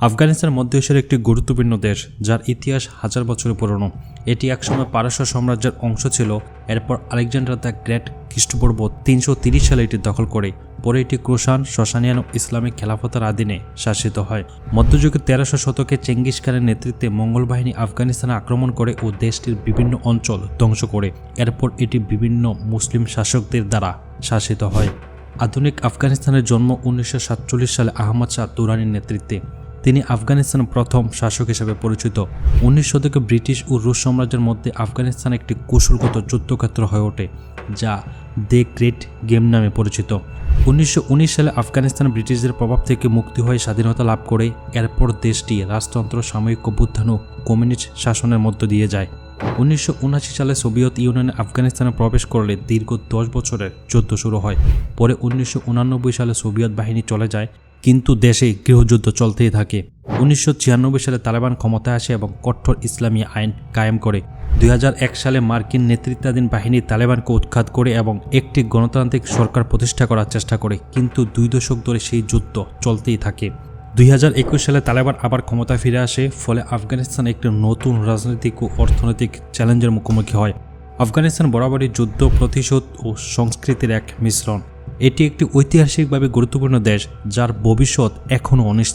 আফগানিস্তান মধ্য এশিয়ার একটি গুরুত্বপূর্ণ দেশ, যার ইতিহাস হাজার বছরের পুরনো। এটি একসময় পারস্য সাম্রাজ্যের অংশ ছিল। এরপর আলেকজান্ডার দ্য গ্রেট খ্রিস্টপূর্ব তিনশো তিরিশ সালে এটি দখল করে। পরে এটি ক্রোশান শশানিয়ান ও ইসলামিক খেলাফতের আদিনে শাসিত হয়। মধ্যযুগের তেরোশো শতকে চেঙ্গিস খানের নেতৃত্বে মঙ্গল বাহিনী আফগানিস্তানে আক্রমণ করে ও দেশটির বিভিন্ন অঞ্চল ধ্বংস করে। এরপর এটি বিভিন্ন মুসলিম শাসকদের দ্বারা শাসিত হয়। আধুনিক আফগানিস্তানের জন্ম উনিশশো সাতচল্লিশ সালে আহমদ শাহ তুরানির নেতৃত্বে। তিনি আফগানিস্তানের প্রথম শাসক হিসেবে পরিচিত। উনিশ শতকে ব্রিটিশ ও রুশ সাম্রাজ্যের মধ্যে আফগানিস্তান একটি কৌশলগত যুদ্ধক্ষেত্র হয়ে ওঠে, যা দ্য গ্রেট গেম নামে পরিচিত। উনিশশো উনিশ সালে আফগানিস্তান ব্রিটিশদের প্রভাব থেকে মুক্তি হয়ে স্বাধীনতা লাভ করে এরপর দেশটি রাজতন্ত্র সাময়িক অভ্যুত্থান ও কমিউনিস্ট শাসনের মধ্য দিয়ে যায়। উনিশশো সালে সোভিয়েত ইউনিয়নে আফগানিস্তানে প্রবেশ করলে দীর্ঘ দশ বছরের যুদ্ধ শুরু হয়। পরে উনিশশো সালে সোভিয়েত বাহিনী চলে যায় কিন্তু দেশে গৃহযুদ্ধ চলতেই থাকে। উনিশশো ছিয়ানব্বই সালে তালেবান ক্ষমতায় আসে এবং কঠোর ইসলামী আইন কায়েম করে। দুই হাজার এক সালে মার্কিন নেতৃত্বাধীন বাহিনী তালেবানকে উৎখাত করে এবং একটি গণতান্ত্রিক সরকার প্রতিষ্ঠা করার চেষ্টা করে, কিন্তু দুই দশক ধরে সেই যুদ্ধ চলতেই থাকে। দুই হাজার একুশ সালে তালেবান আবার ক্ষমতা ফিরে আসে, ফলে আফগানিস্তান একটি নতুন রাজনৈতিক ও অর্থনৈতিক চ্যালেঞ্জের মুখোমুখি হয়। আফগানিস্তান বরাবরই যুদ্ধ, প্রতিশোধ ও সংস্কৃতির এক মিশ্রণ। এটি একটি ঐতিহাসিকভাবে গুরুত্বপূর্ণ দেশ যার ভবিষ্যৎ এখনও অনিশ্চিত।